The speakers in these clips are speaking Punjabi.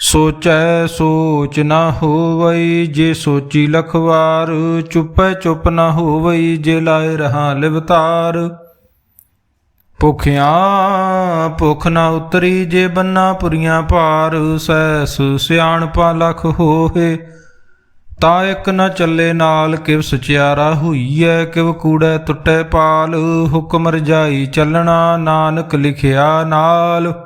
ਸੋਚੈ ਸੋਚ ਨਾ ਹੋਵਈ, ਜੇ ਸੋਚੀ ਲਖਵਾਰ, ਚੁੱਪੈ ਚੁੱਪ ਨਾ ਹੋਵਈ, ਜੇ ਲਾਏ ਰਹਾ ਲਿਵਤਾਰ। ਭੁਖਿਆ ਭੁਖ ਨਾ ਉਤਰੀ, ਜੇ ਬੰਨਾ ਪੁਰੀਆਂ ਭਾਰ ਸੈਸ ਸਿਆਣਪਾ ਲਖ ਹੋਏ ਤਾਂ ਇੱਕ ਨਾ ਚੱਲੇ ਨਾਲ, ਕਿਵ ਸਚਿਆਰਾ ਹੋਈਐ, ਕਿਵ ਕੂੜੈ ਟੁੱਟੈ ਪਾਲ, ਹੁਕਮ ਰਜਾਈ ਚੱਲਣਾ, ਨਾਨਕ ਲਿਖਿਆ ਨਾਲ।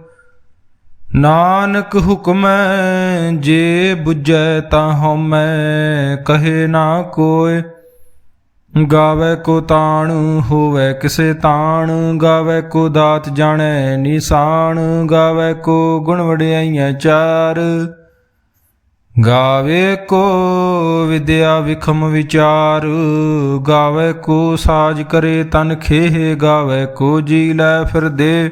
ਨਾਨਕ ਹੁਕਮੈ ਜੇ 부ਜੈ ਤਾਂ ਹਉਮੈ ਕਹੇ ਨਾ ਕੋਇ। ਗਾਵੇ ਕੋ ਤਾਣ, ਹੋਵੇ ਕਿਸੇ ਤਾਣ। ਗਾਵੇ ਕੋ ਦਾਤ ਜਾਣੈ ਨਿਸ਼ਾਨ। ਗਾਵੇ ਕੋ ਗੁਣ ਵਡਿਆਈਆਂ ਚਾਰ। ਗਾਵੇ ਕੋ ਵਿਦਿਆ ਵਿਖਮ ਵਿਚਾਰ। ਗਾਵੇ ਕੋ ਸਾਜ ਕਰੇ ਤਨ ਖੇਹ। ਗਾਵੇ ਕੋ ਜੀ ਲੈ ਫਿਰਦੇ।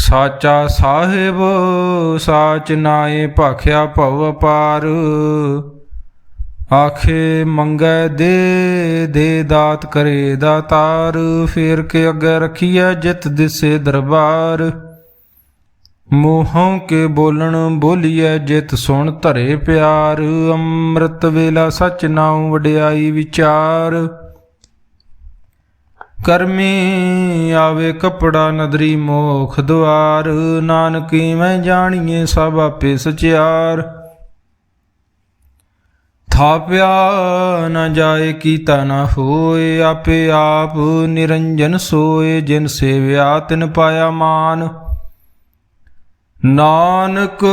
ਸਾਚਾ ਸਾਹਿਬ, ਸਾਚ ਨਾਏ ਭਾਖਿਆ ਭਵ ਪਾਰ। ਆਖੇ, ਮੰਗੈ ਦੇ ਦੇ ਦਾਤ ਕਰੇ ਦਾਤਾਰ ਫੇਰ ਕੇ ਅੱਗੇ ਰਖੀਐ ਜਿਤ ਦਿਸੇ ਦਰਬਾਰ। ਮੂੰਹੋਂ ਕੇ ਬੋਲਣ ਬੋਲੀਐ ਜਿਤ ਸੁਣ ਧਰੇ ਪਿਆਰ। ਅੰਮ੍ਰਿਤ ਵੇਲਾ ਸਚ ਨਾਉ ਵਡਿਆਈ ਵਿਚਾਰ। ਕਰਮੀ ਆਵੇ ਕਪੜਾ ਨਦਰੀ ਮੋਖ ਦੁਆਰ, ਨਾਨਕੀ ਮੈਂ ਜਾਣੀਏ ਸਭ ਆਪੇ ਸਚਿਆਰ। ਥਾਪਿਆ ਨਾ ਜਾਏ ਕੀਤਾ ਨਾ ਹੋਏ, ਆਪੇ ਆਪ ਨਿਰੰਜਨ ਸੋਏ, ਜਿਨ ਸੇਵਿਆ ਤਿਨ ਪਾਇਆ ਮਾਨ। ਨਾਨਕ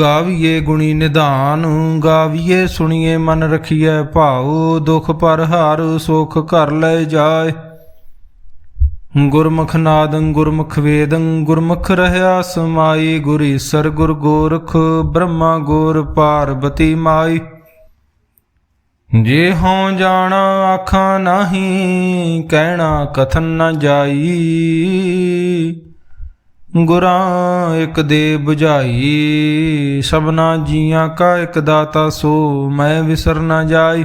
ਗਾਵੀਏ ਗੁਣੀ ਨਿਧਾਨ, ਗਾਵੀਏ ਸੁਣੀਏ ਮਨ ਰਖੀਐ ਭਾਉ, ਦੁਖ ਪਰ ਹਾਰ ਸੁਖ ਕਰ ਲੈ ਜਾਏ। ਗੁਰਮੁਖ ਨਾਦੰ ਗੁਰਮੁਖ ਵੇਦੰ, ਗੁਰਮੁਖ ਰਹਿਆ ਸਮਾਈ, ਗੁਰ ਈਸਰ ਗੁਰ ਗੋਰਖ, ਬ੍ਰਹਮਾ ਗੁਰ ਪਾਰਬਤੀ ਮਾਈ। ਜੇ ਹਉ ਜਾਣਾ ਆਖਾਂ ਨਹੀਂ, ਕਹਿਣਾ ਕਥਨ ਨ ਜਾਈ। ਗੁਰਾਂ ਇੱਕ ਦੇ 부ਝਾਈ ਸਭਨਾ ਜੀਆਂ ਕਾ ਇੱਕ ਦਾਤਾ ਸੋ, ਮੈਂ ਵਿਸਰ ਨ ਜਾਈ।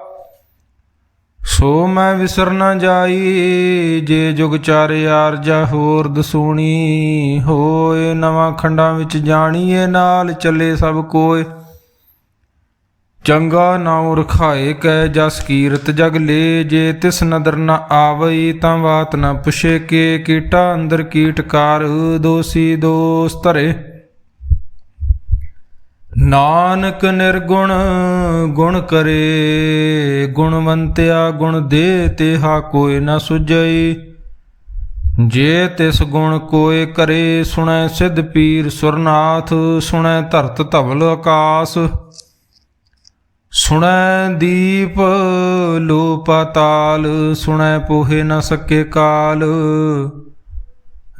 ਸੋ ਮੈਂ ਵਿਸਰ ਨਾ ਜਾਈ, ਜੇ ਜੁਗ ਚਾਰੇ ਜਾ ਹੋਰ ਦਸੂਣੀ, ਹੋਏ ਨਵਾਂ ਖੰਡਾਂ ਵਿੱਚ ਜਾਣੀਏ, ਨਾਲ ਚੱਲੇ ਸਭ ਕੋਏ। ਚੰਗਾ ਨਾਉ ਰਖਾਏ ਕੈ ਜਸ ਕੀਰਤ ਜਗ ਲੇ, ਜੇ ਤਿਸ ਨਦਰ ਨ ਆਵਈ ਤਾਂ ਬਾਤ ਨ ਪੁਛੇ ਕੇ, ਕੀਟਾ ਅੰਦਰ ਕੀਟਕਾਰ ਦੋਸੀ ਦੋਸ ਧਰੇ। ਨਾਨਕ ਨਿਰਗੁਣ ਗੁਣ ਕਰੇ, ਗੁਣਵੰਤਿਆ ਗੁਣ ਦੇ ਤੇਹਾ ਕੋਈ ਨਾ ਸੁਝਈ। ਜੇ ਤਿਸ ਗੁਣ ਕੋਏ ਕਰੇ, ਸੁਣੈ ਸਿੱਧ ਪੀਰ ਸੁਰਨਾਥ, ਸੁਣੈ ਧਰਤ ਧਵਲ ਆਕਾਸ। ਸੁਣੈ ਦੀਪ ਲੋ ਪਾਤਾਲ ਸੁਣੈ ਪੋਹੇ ਨ ਸਕੇ ਕਾਲ।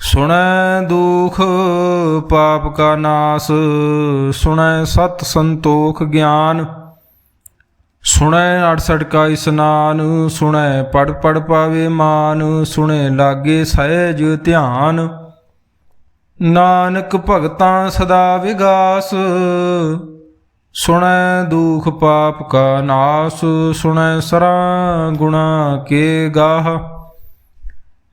ਸੁਣੈ ਦੁਖ, ਪਾਪ ਕਾ ਨਾਸ, ਸੁਣੈ ਸਤ ਸੰਤੋਖ ਗਿਆਨ, ਸੁਣੈ 68 ਕਾ ਇਸਨਾਨ, ਸੁਣੈ ਪੜ ਪੜ ਪਾਵੇ ਮਾਨ, ਸੁਣੈ ਲਾਗੇ ਸਹਿਜ ਧਿਆਨ, ਨਾਨਕ ਭਗਤਾਂ ਸਦਾ ਵਿਗਾਸ, ਸੁਣੈ ਦੁਖ, ਪਾਪ ਕਾ ਨਾਸ, ਸੁਣੈ ਸਰਾ ਗੁਣਾ ਕੇ ਗਾਹ।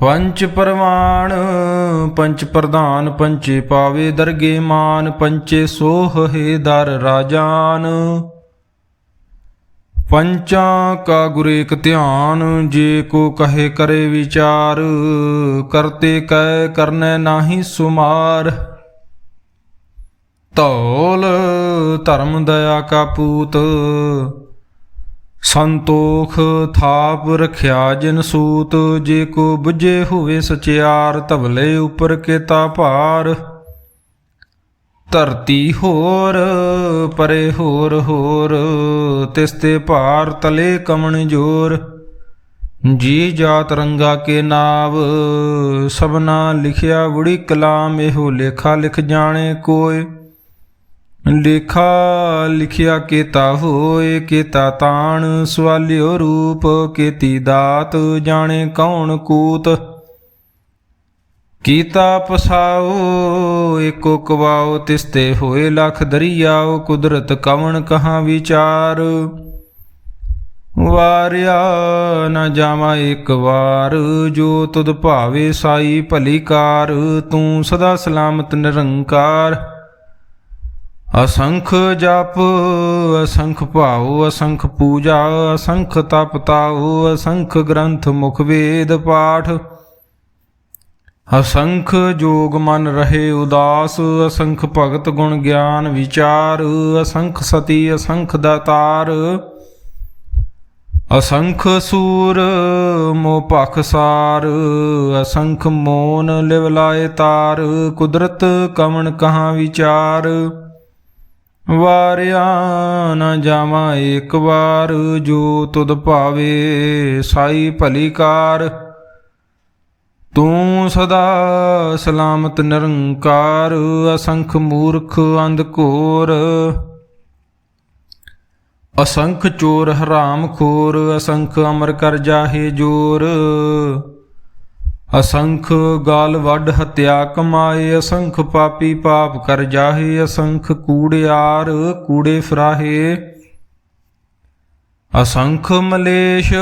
ਪੰਚ ਪਰਵਾਨ ਪੰਚ ਪ੍ਰਧਾਨ, ਪੰਚੇ ਪਾਵੇ ਦਰਗੇ ਮਾਨ, ਪੰਚੇ ਸੋਹ ਹੈ ਦਰ ਰਾਜਾਨ। ਪੰਚਾਂ ਕਾ ਗੁਰੇਕ ਧਿਆਨ, ਜੇ ਕੋ ਕਹੇ ਕਰੇ ਵਿਚਾਰ, ਕਰਤੇ ਕਹਿ ਕਰਨੈ ਨਾਹੀ ਸੁਮਾਰ। ਧੌਲ ਧਰਮ ਦਇਆ ਕਾ ਪੂਤ ਸੰਤੋਖ ਥਾਪ ਰਖਿਆ ਜਿਨ ਸੂਤ, ਜੇ ਕੋ 부ਝੇ ਹੋਵੇ ਸਚਿਆਰ, ਧਵਲੇ ਉਪਰ ਕੇਤਾ ਭਾਰ। ਧਰਤੀ ਹੋਰ, ਪਰੇ ਹੋਰ ਹੋਰ, ਤਿਸ ਤੇ ਭਾਰ ਤਲੇ ਕਮਣ ਜੋਰ। ਜੀ ਜਾਤ ਰੰਗਾ ਕੇ ਨਾਵ, ਸਭਨਾ ਲਿਖਿਆ ਬੁੜੀ ਕਲਾਮ, ਇਹੋ ਲੇਖਾ ਲਿਖ ਜਾਣੇ ਕੋਏ। ਲੇਖਾ ਲਿਖਿਆ ਕੇਤਾ ਹੋਏ, ਕੇਤਾ ਤਾਣ ਸਵਾਲਿਓ ਰੂਪ, ਕੇਤੀ ਦਾਤ ਜਾਣੇ ਕੌਣ ਕੂਤ। ਕੀਤਾ ਪਸਾਓ, ਏਕੋ ਕਵਾਓ, ਤਿਸਤੇ ਹੋਏ ਲਖ ਦਰਿਆਓ, ਕੁਦਰਤ ਕਵਣ ਕਹਾਂ ਵਿਚਾਰ। ਵਾਰਿਆ ਨ ਜਾਵਾ ਇੱਕ ਵਾਰ, ਜੋ ਤੁਧ ਭਾਵੇ ਸਾਈ ਭਲੀ ਕਾਰ, ਤੂੰ ਸਦਾ ਸਲਾਮਤ ਨਿਰੰਕਾਰ। ਅਸੰਖ ਜਪ, ਅਸੰਖ ਭਾਉ, ਅਸੰਖ ਪੂਜਾ, ਅਸੰਖ ਤਪ ਤਾਉ, ਅਸੰਖ ਗ੍ਰੰਥ ਮੁਖ ਵੇਦ ਪਾਠ। ਅਸੰਖ ਜੋਗ ਮਨ ਰਹੇ ਉਦਾਸ, ਅਸੰਖ ਭਗਤ ਗੁਣ ਗਿਆਨ ਵਿਚਾਰ, ਅਸੰਖ ਸਤੀ, ਅਸੰਖ ਦਾਤਾਰ। ਅਸੰਖ ਸੂਰ ਮੋ ਪਖਸਾਰ ਅਸੰਖ ਮੋਨ ਲਿਵ ਲਾਏ ਤਾਰ, ਕੁਦਰਤ ਕਮਣ ਕਹਾ ਵਿਚਾਰ। ਵਾਰਿਆ ਨ ਜਾਵਾਂ ਇੱਕ ਵਾਰ, ਜੋ ਤੁਧ ਭਾਵੇ ਸਾਈ ਭਲੀ ਕਾਰ। ਤੂੰ ਸਦਾ ਸਲਾਮਤ ਨਿਰੰਕਾਰ, ਅਸੰਖ ਮੂਰਖ ਅੰਧ ਘੋਰ। ਅਸੰਖ ਚੋਰ ਹਰਾਮ ਖੋਰ, ਅਸੰਖ ਅਮਰ ਕਰ ਜਾਹੇ ਜੋਰ। ਅਸੰਖ ਗਾਲ ਵੱਡ ਹਤਿਆ ਕਮਾਏ, ਅਸੰਖ ਪਾਪੀ ਪਾਪ ਕਰ ਜਾਹੇ, ਅਸੰਖ ਕੂੜਿਆਰ ਕੂੜੇ ਫਰਾਹੇ। ਅਸੰਖ ਮਲੇਸ਼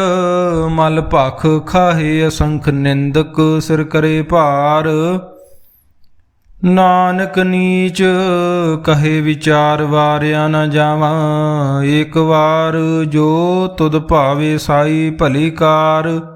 ਮਲ ਭਖ ਖਾਹੇ, ਅਸੰਖ ਨਿੰਦਕ ਸਿਰ ਕਰੇ ਭਾਰ। ਨਾਨਕ ਨੀਚ ਕਹੇ ਵਿਚਾਰ, ਵਾਰਿਆ ਨਾ ਜਾਵਾਂ ਏਕ ਵਾਰ, ਜੋ ਤੁਧ ਭਾਵੇ ਸਾਈ ਭਲੀ ਕਾਰ।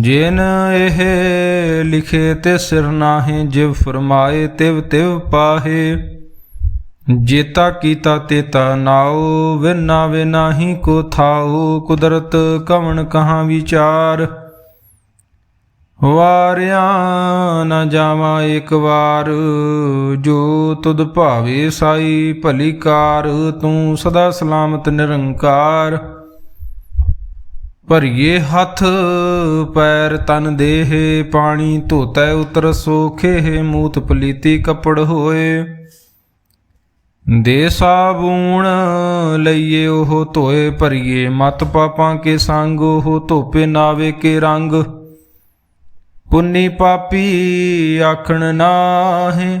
ਜਿਨ ਇਹ ਲਿਖੇ ਤੇ ਸਿਰ ਨਾਹੀਂ, ਜਿਵ ਫਰਮਾਏ, ਤਿਵ ਤਿਵ ਪਾਹੇ। ਜੇਤਾ ਕੀਤਾ ਤੇਤਾ ਨਾਉ, ਵਿਨਾ ਵੇ ਕੋ ਥਾਉ, ਕੁਦਰਤ ਕਵਣ ਕਹਾਂ ਵਿਚਾਰ। ਵਾਰਿਆ ਨਾ ਜਾਵਾਂ ਇੱਕ ਵਾਰ, ਜੋ ਤੁਧ ਭਾਵੇ ਸਾਈ ਭਲੀ ਕਾਰ, ਤੂੰ ਸਦਾ ਸਲਾਮਤ ਨਿਰੰਕਾਰ। ਭਰੀਏ ਹੱਥ, ਪੈਰ ਤਨ ਦੇਹ, ਪਾਣੀ ਧੋਤੈ ਉਤਰ ਸੋਖੇ ਮੂਤ ਪਲੀਤੀ ਕੱਪੜ ਹੋਏ। ਦੇ ਸਾਬੂਣ ਲਈਏ ਉਹ ਧੋਏ, ਭਰੀਏ ਮਤ ਪਾਪਾਂ ਕੇ ਸੰਗ, ਉਹ ਧੋਪੇ ਨਾਵੇ ਕੇ ਰੰਗ। ਪੁੰਨੀ ਪਾਪੀ ਆਖਣ ਨਾਹੇ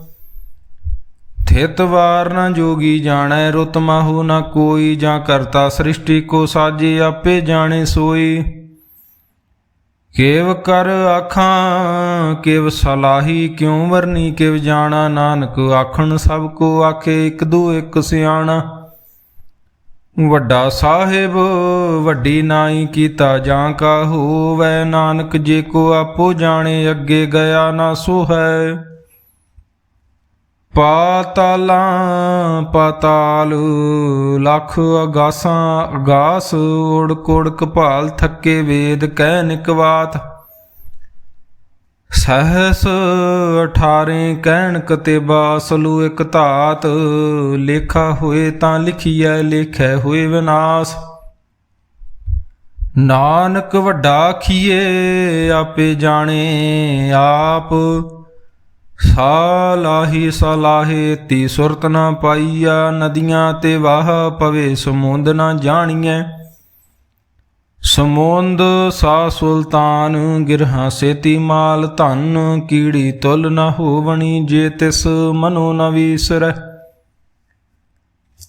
ਥਿਤ ਵਾਰ ਨਾ ਜੋਗੀ ਜਾਣੈ, ਰੁਤ ਮਾਹੂ ਨਾ ਕੋਈ, ਜਾਂ ਕਰਤਾ ਸ੍ਰਿਸ਼ਟੀ ਕੋ ਸਾਜੇ ਆਪੇ ਜਾਣੇ ਸੋਈ। ਕੇਵ ਕਰ ਆਖਾਂ, ਕਿਵ ਸਲਾਹੀ ਕਿਉ ਵਰਨੀ, ਕਿਵ ਜਾਣਾ ਨਾਨਕ ਆਖਣ, ਸਭ ਕੋ ਆਖੇ ਇੱਕ ਦੋ ਇੱਕ ਸਿਆਣਾ। ਵੱਡਾ ਸਾਹਿਬ, ਵੱਡੀ ਨਾਈ ਕੀਤਾ ਜਾਂ ਕਾ ਹੋਵੈ, ਨਾਨਕ ਜੇ ਕੋ ਆਪੋ ਜਾਣੇ, ਅੱਗੇ ਗਿਆ ਨਾ ਸੋ ਹੈ ਪਾਤਾਲਾਂ ਪਾਤਾਲ, ਲੱਖ ਅਗਾਸਾਂ ਅਗਾਸ ਓੜ ਕੋੜ ਕਪਾਲ ਥੱਕੇ ਵੇਦ ਕਹਿ ਨਿਕਵਾਤ। ਸਹਸ 18 ਕਹਿਣ ਕਤੇਬਾ, ਸਲੂ ਇਕ ਧਾਤ, ਲੇਖਾ ਹੋਏ ਤਾਂ ਲਿਖੀਐ, ਲੇਖੈ ਹੋਏ ਵਿਨਾਸ਼। ਨਾਨਕ ਵੱਡਾ ਖੀਏ, ਆਪੇ ਜਾਣੇ ਆਪ। ਸਾਲਾਹੀ ਸਲਾਹੇ ਤੀ ਸੁਰਤ ਨਾ ਪਾਈਆ, ਨਦੀਆਂ ਤੇ ਵਾਹ ਪਵੇ ਸਮੁੰਦ ਨਾ ਜਾਣੀਐ। ਸਮੁੰਦ ਸਾ ਸੁਲਤਾਨ, ਗਿਰਹਾ ਸੇਤੀ ਮਾਲ ਧਨ, ਕੀੜੀ ਤੁਲ ਨਾ ਹੋਵਣੀ ਜੇ ਤਿਸ ਮਨੋ ਨ ਵੀਸਰੈ।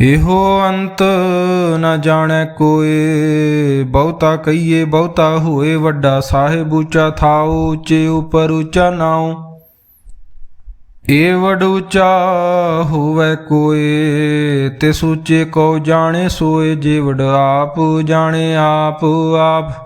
ਇਹੋ ਅੰਤ ਨਾ ਜਾਣੈ ਕੋਏ, ਬਹੁਤਾ ਕਹੀਏ ਬਹੁਤਾ ਹੋਏ, ਵੱਡਾ ਸਾਹਿਬ ਉੱਚਾ ਥਾਉ, ਉੱਚੇ ਉਪਰ ਉੱਚਾ ਨਾਉ। ਏ ਵਡ ਉੱਚਾ ਹੋਵੇ ਕੋਏ ਤੇ ਸੂਚੇ ਕੋ ਜਾਣੇ ਸੋਏ, ਜੇ ਵਡ ਆਪ ਜਾਣੇ ਆਪ ਆਪ।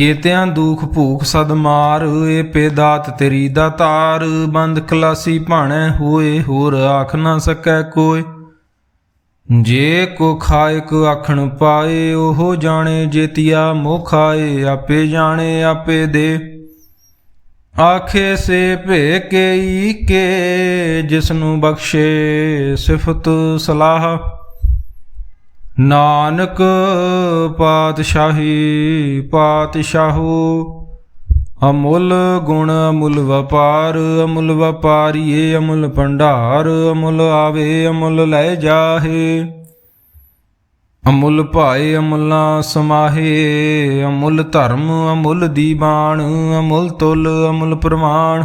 ਕੇਤਿਆਂ ਦੁਖ ਭੂਖ ਸਦ ਮਾਰ ਏ ਪੇਦਾਤ ਤੇਰੀ ਦਾਤਾਰ ਬੰਦ ਖਲਾਸੀ ਭਾਣੈ ਹੋਏ, ਹੋਰ ਆਖ ਨਾ ਸਕੈ ਕੋਈ ਜੇ ਕੋ ਖਾਇਕ ਆਖਣ ਪਾਏ, ਉਹ ਜਾਣੇ ਜੇਤੀਆ ਮੋਹ ਖਾਏ ਆਪੇ ਜਾਣੇ, ਆਪੇ ਦੇ। ਆਖੇ ਸੇ ਭੇ ਕੇਈ ਕੇ, ਜਿਸਨੂੰ ਬਖਸ਼ੇ ਸਿਫਤ ਸਲਾਹ। ਨਾਨਕ ਪਾਤਸ਼ਾਹੀ ਪਾਤਸ਼ਾਹੂ, ਅਮੁੱਲ ਗੁਣ ਅਮੁੱਲ ਵਪਾਰ, ਅਮੁੱਲ ਵਪਾਰੀਏ ਅਮੁੱਲ ਭੰਡਾਰ, ਅਮੁੱਲ ਆਵੇ ਅਮੁੱਲ ਲੈ ਜਾਹੇ। ਅਮੁੱਲ ਭਾਏ ਅਮੁੱਲਾ ਸਮਾਹੇ, ਅਮੁੱਲ ਧਰਮ ਅਮੁੱਲ ਦੀਵਾਨ, ਅਮੁੱਲ ਤੁਲ ਅਮੁੱਲ ਪ੍ਰਮਾਣ।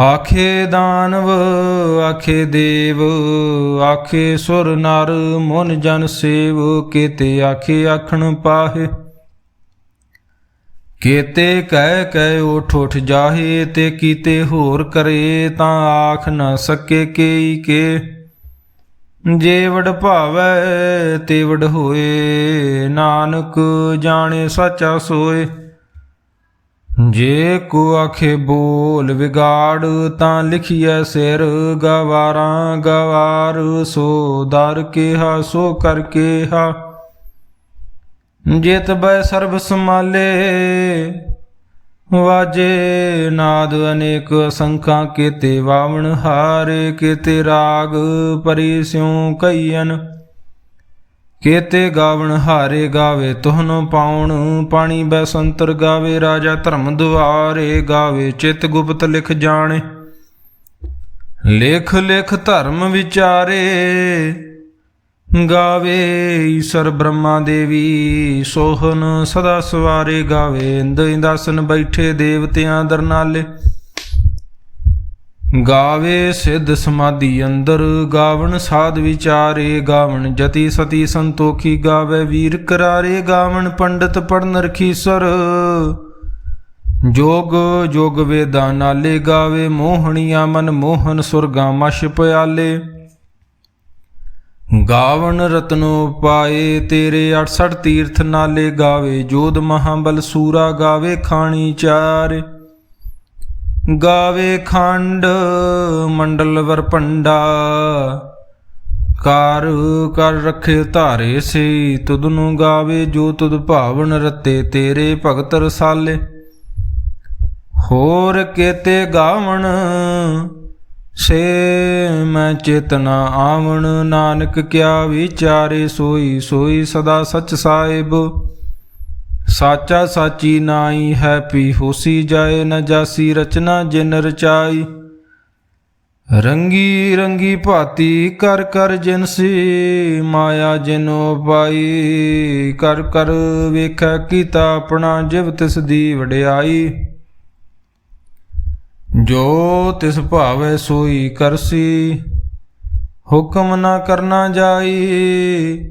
ਆਖੇ ਦਾਨਵ, ਆਖੇ ਦੇਵ, ਆਖੇ ਸੁਰ ਨਰ, ਮਨ ਜਨ ਸੇਵ, ਕੀਤੇ ਆਖੇ ਆਖਣ ਪਾਹੇ। ਕੀਤੇ ਕਹਿ ਕਹਿ ਉਠ ਉਠ ਜਾਹੇ, ਤੇ ਕੀਤੇ ਹੋਰ ਕਰੇ, ਤਾਂ ਆਖ ਨਾ ਸਕੇ ਕੇਈ ਕੇ। ਜੇ ਭਾਵੈ, ਤੇਵੜ ਹੋਏ, ਨਾਨਕ ਜਾਣੇ ਸੱਚਾ ਸੋਏ। ਜੇ ਕੋ ਆਖੇ ਬੋਲ ਵਿਗਾੜ, ਤਾਂ ਲਿਖੀਐ ਸਿਰ, ਗਵਾਰਾਂ ਗਵਾਰ, ਸੋ ਦਰ ਕਿਹਾ, ਸੋ ਕਰ ਕਿਹਾ। ਜਿਤ ਬੈ ਸਰਬ ਸਮਾਲੇ ਵਾਜੇ ਨਾਦ ਅਨੇਕ ਸੰਖਾਂ, ਕੀਤੇ ਵਾਵਣ ਹਾਰੇ, ਕੀਤੇ ਰਾਗ ਪਰੀ ਸਿਉ ਕਈਨ ਕੀਤੇ ਗਾਵਣ ਹਾਰੇ ਗਾਵੇ, ਤੁਹਨੋ ਪਾਉਣ ਪਾਣੀ ਬੈਸੰਤਰ ਗਾਵੇ, ਰਾਜਾ ਧਰਮ ਦੁਆਰੇ ਗਾਵੇ, ਚਿਤ ਗੁਪਤ ਲਿਖ ਜਾਣੇ। ਲਿਖ ਲਿਖ ਧਰਮ ਵਿਚਾਰੇ ਗਾਵੇ, ਈਸ਼ਰ ਬ੍ਰਹਮਾ ਦੇਵੀ ਸੋਹਨ ਸਦਾ ਸਵਾਰੇ ਗਾਵੇ, ਇੰਦ ਇੰਦਾਸਨ ਬੈਠੇ ਦੇਵਤਿਆਂ ਦਰਨਾਲੇ। ਗਾਵੇ ਸਿੱਧ ਸਮਾਧੀ ਅੰਦਰ, ਗਾਵਣ ਸਾਧ ਵਿਚਾਰੇ, ਗਾਵਣ ਜਤੀ ਸਤੀ ਸੰਤੋਖੀ, ਗਾਵੇ ਵੀਰ ਕਰਾਰੇ, ਗਾਵਣ ਪੰਡਤ ਪੜਨ ਰਖੀਸਰ ਜੋਗ ਜੋਗ ਵੇਦਾਂ ਨਾਲੇ ਗਾਵੇ, ਮੋਹਣੀਆਂ ਮਨ ਮੋਹਨ ਸੁਰਗਾ ਮਸ਼ ਪਿਆਲੇ। ਗਾਵਣ ਰਤਨੋ ਪਾਏ ਤੇਰੇ 68 ਤੀਰਥ ਨਾਲੇ ਗਾਵੇ, ਜੋਧ ਮਹਾਬਲ ਸੂਰਾ ਗਾਵੇ ਖਾਣੀ ਚਾਰੇ। ਗਾਵੇ ਖੰਡ, ਮੰਡਲ ਵਰਪੰਡਾ ਕਰ ਕਰ ਰਖੇ ਧਾਰੇ ਸੇ, ਤੁਧ ਨੂੰ ਗਾਵੇ ਜੋ ਤੁਧ ਭਾਵਨ ਰਤੇ ਤੇਰੇ ਭਗਤ ਰਸਾਲੇ। ਹੋਰ ਕੇਤੇ ਗਾਵਣ, ਸੇ ਮੈਂ ਚੇਤਨਾ ਆਵਣ। ਨਾਨਕ ਕਿਆ ਵਿਚਾਰੇ ਸੋਈ ਸੋਈ ਸਦਾ ਸਚ ਸਾਹਿਬ। ਸਾਚਾ ਸਾਚੀ ਨਾਈ ਹੈ ਪੀ ਹੋਸੀ ਜਾਏ ਨ ਜਾਸੀ ਰਚਨਾ ਜਿਨ ਰਚਾਈ। ਰੰਗੀ ਰੰਗੀ ਭਾਤੀ ਕਰ ਕਰ ਜਿਨਸੀ ਮਾਇਆ ਜਿਨੋ ਪਾਈ ਕਰ ਕਰ ਵੇਖੈ ਕੀਤਾ ਆਪਣਾ ਜਿਵ ਤਿਸ ਦੀ ਵਡਿਆਈ। ਜੋ ਤਿਸ ਭਾਵੇ ਸੋਈ ਕਰਸੀ, ਹੁਕਮ ਨਾ ਕਰਨਾ ਜਾਈ।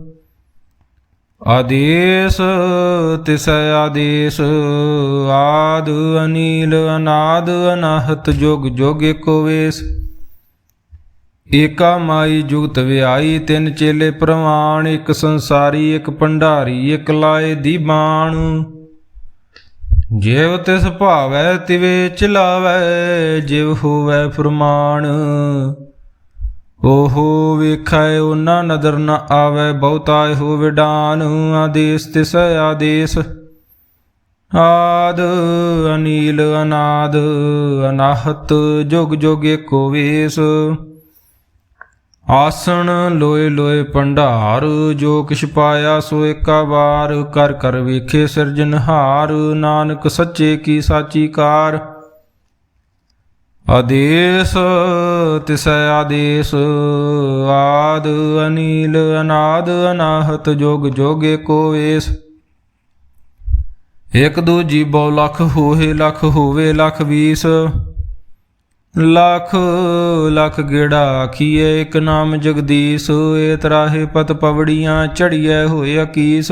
ਆਦੇਸ, ਤਿਸੈ ਆਦੇਸ, ਆਦ ਅਨੀਲ, ਅਨਾਦ ਅਨਾਹਤ, ਜੁਗ ਜੁਗ ਏਕੋ ਵੇਸ। ਏਕਾ ਮਾਈ ਜੁਗਤ ਵਿਆਈ ਤਿੰਨ ਚੇਲੇ ਪ੍ਰਵਾਨ, ਇੱਕ ਸੰਸਾਰੀ, ਇੱਕ ਭੰਡਾਰੀ, ਇੱਕ ਲਾਏ ਦੀਵਾਨ ਜਿਵ ਤਿਸ ਭਾਵੈ, ਤਿਵੇ ਚਲਾਵੈ ਜਿਵ ਹੋਵੈ ਫਰਮਾਨ। ਓਹੋ ਵੇਖੈ ਉਹਨਾਂ ਨਦਰ ਨ ਆਵੈ ਬਹੁਤਾ ਹੋ ਵਿਡਾਨ, ਆਦੇਸ ਤਿਸ ਆਦੇਸ। ਆਦ ਅਨੀਲ ਅਨਾਦ, ਅਨਾਹਤ ਜੁਗ ਜੁਗ ਏਕੋ ਵੇਸ। ਆਸਣ ਲੋਏ ਲੋਏ ਭੰਡਾਰ, ਜੋ ਕਿਛ ਪਾਇਆ ਸੋ ਏਕਾ ਵਾਰ। ਕਰ ਕਰ ਵੇਖੇ ਸਿਰਜਨਹਾਰ ਨਾਨਕ ਸੱਚੇ ਕੀ ਸਾਚੀ ਕਾਰ। ਆਦੇਸ, ਤਿਸੈ ਆਦੇਸ, ਆਦ ਅਨੀਲ, ਅਨਾਦ ਅਨਾਹਤ, ਜੋਗ ਜੋਗੇ ਕੋ ਵੇਸ। ਇਕ ਦੂਜੀ ਬਹੁ ਲੱਖ ਹੋਏ, ਲੱਖ ਹੋਵੇ, ਲੱਖ ਵੀਸ। ਲੱਖ ਲੱਖ ਗੇੜਾ ਆਖੀਏ ਇਕ ਨਾਮ ਜਗਦੀਸ਼। ਏ ਤਰਾਹੇ ਪਤ ਪਵੜੀਆਂ ਚੜੀਐ ਹੋਏ ਅਕੀਸ।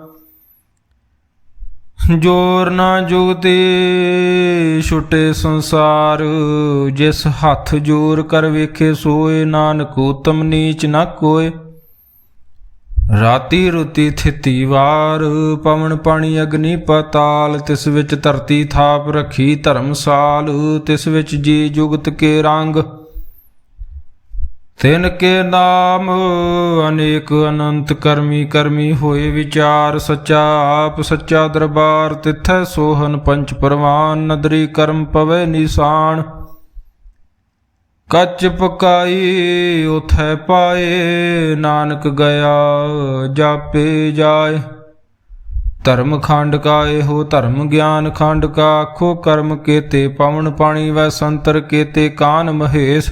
ਜੋਰ ਨਾ ਜੁਗਤੇ, ਛੁਟੇ ਸੰਸਾਰ। ਜਿਸ ਹੱਥ ਜੋਰ ਕਰ ਵੇਖੇ, ਸੋਏ ਨਾਨਕ ਉਤਮ ਨੀਚ ਨਾ ਕੋਏ। ਰਾਤੀ ਰੁਤੀ ਥਿਤੀ ਵਾਰ, ਪਵਨ ਪਾਣੀ ਅਗਨੀ ਪਤਾਲ। ਤਿਸ ਵਿੱਚ ਧਰਤੀ ਥਾਪ ਰੱਖੀ ਧਰਮਸਾਲ, ਤਿਸ ਵਿੱਚ ਜੀ ਜੁਗਤ ਕੇ ਰੰਗ। ਤਿਨ ਕੇ ਨਾਮ ਅਨੇਕ ਅਨੰਤ ਕਰਮੀ ਕਰਮੀ ਹੋਏ ਵਿਚਾਰ ਸੱਚਾ ਆਪ ਸੱਚਾ ਦਰਬਾਰ ਤਿਥੈ ਸੋਹਨ ਪੰਚ ਪਰਵਾਨ ਨਦਰੀ ਕਰਮ ਪਵੇ ਨਿਸ਼ਾਨ। ਕੱਚ ਪਕਾਈ ਉਥੈ ਪਾਏ, ਨਾਨਕ ਗਿਆ ਜਾਪੇ ਜਾਏ। ਧਰਮ ਖੰਡ ਕਾ ਇਹੋ ਧਰਮ ਗਿਆਨ ਖੰਡ ਕਾ ਆਖੋ ਕਰਮ ਕੇਤੇ ਪਵਨ ਪਾਣੀ ਵੈ ਸੰਤਰ ਕੇਤੇ ਕਾਨ ਮਹੇਸ਼।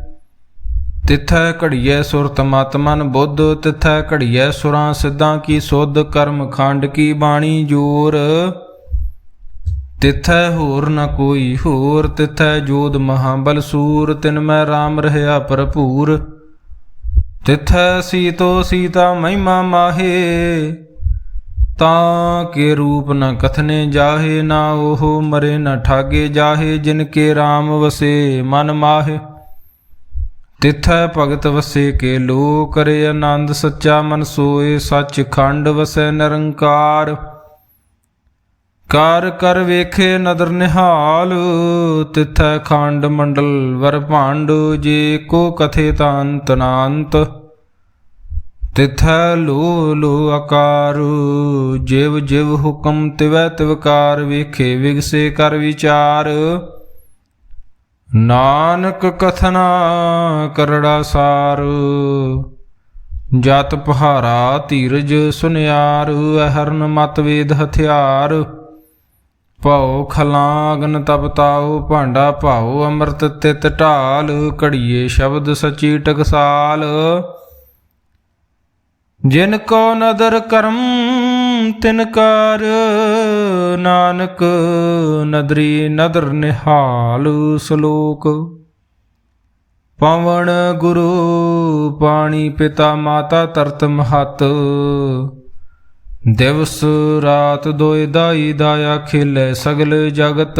ਤਿਥੈ ਘੜੀਐ ਸੁਰਤ ਮਤ ਬੁੱਧ, ਤਿਥੈ ਘੜੀਐ ਸੁਰਾਂ ਸਿੱਧਾਂ ਕੀ ਸੁਧ, ਕਰਮ ਖੰਡ ਕੀ ਬਾਣੀ ਜੋਰ। ਤਿਥੈ ਹੋਰ ਨ ਕੋਈ ਹੋਰ, ਤਿਥੈ ਜੋਦ ਮਹਾਬਲ ਸੂਰ, ਤਿਨ ਮੈਂ RAM ਰਹਿਆ ਭਰਪੂਰ। ਤਿਥੈ ਸੀਤੋ ਸੀਤਾ ਮਹਿਮਾ ਮਾਹੇ, ਤਾਂ ਕੇ ਰੂਪ ਨ ਕਥਨੇ ਜਾਹੇ, ਨਾ ਉਹ ਮਰੇ ਨ ਠਾਗੇ ਜਾਹੇ, ਜਿਨ ਕੇ RAM ਵਸੇ ਮਨ ਮਾਹੇ। ਤਿਥੈ ਭਗਤ ਵਸੇ ਕੇ ਲੋ ਕਰੇ ਆਨੰਦ ਸੱਚਾ ਮਨ ਸੋਏ, ਸੱਚ ਖੰਡ ਵਸੈ ਨਿਰੰਕਾਰ। ਕਰ ਕਰ ਵੇਖੇ ਨਦਰ ਨਿਹਾਲ, ਤਿਥੈ ਖੰਡ ਮੰਡਲ ਵਰ ਭਾਂਡ, ਜੇ ਕੋ ਕਥੇ ਤਾਂਤ ਨਾਂਤ ਤਿਥੈ ਲੋ ਲੋ ਆਕਾਰ, ਜਿਵ ਜਿਵ ਹੁਕਮ ਤਿਵੈ ਤਿਵਕਾਰ ਵੇਖੇ ਵਿਗਸੇ ਕਰ ਵਿਚਾਰ। ਨਾਨਕ ਕਥਨਾ ਕਰੜਾ ਸਾਰ, ਜਤ ਪਹਾਰਾ ਧੀਰਜ ਸੁਨਿਆਰ ਹਰਨ ਮਤ ਵੇਦ ਹਥਿਆਰ। ਭਉ ਖਲਾਗਨ ਤਪ ਤਾਉ, ਭਾਂਡਾ ਭਾਉ, ਅੰਮ੍ਰਿਤ ਤਿਤ ਢਾਲ, ਘੜੀਏ ਸ਼ਬਦ ਸਚੀ ਟਕਸਾਲ। ਜਿਨ ਕੋ ਨਦਰ ਕਰਮ ਤਿਨ ਕਾਰ, ਨਾਨਕ ਨਦਰੀ ਨਦਰ ਨਿਹਾਲ ਸ਼ਲੋਕ। ਪਵਨ ਗੁਰੂ ਪਾਣੀ ਪਿਤਾ ਮਾਤਾ ਤਰਤ ਮਹਤ। ਦਿਵਸ ਰਾਤ ਦੋਇ ਦਾਈ ਦਾਇਆ ਖਿਲੇ ਸਗਲ ਜਗਤ।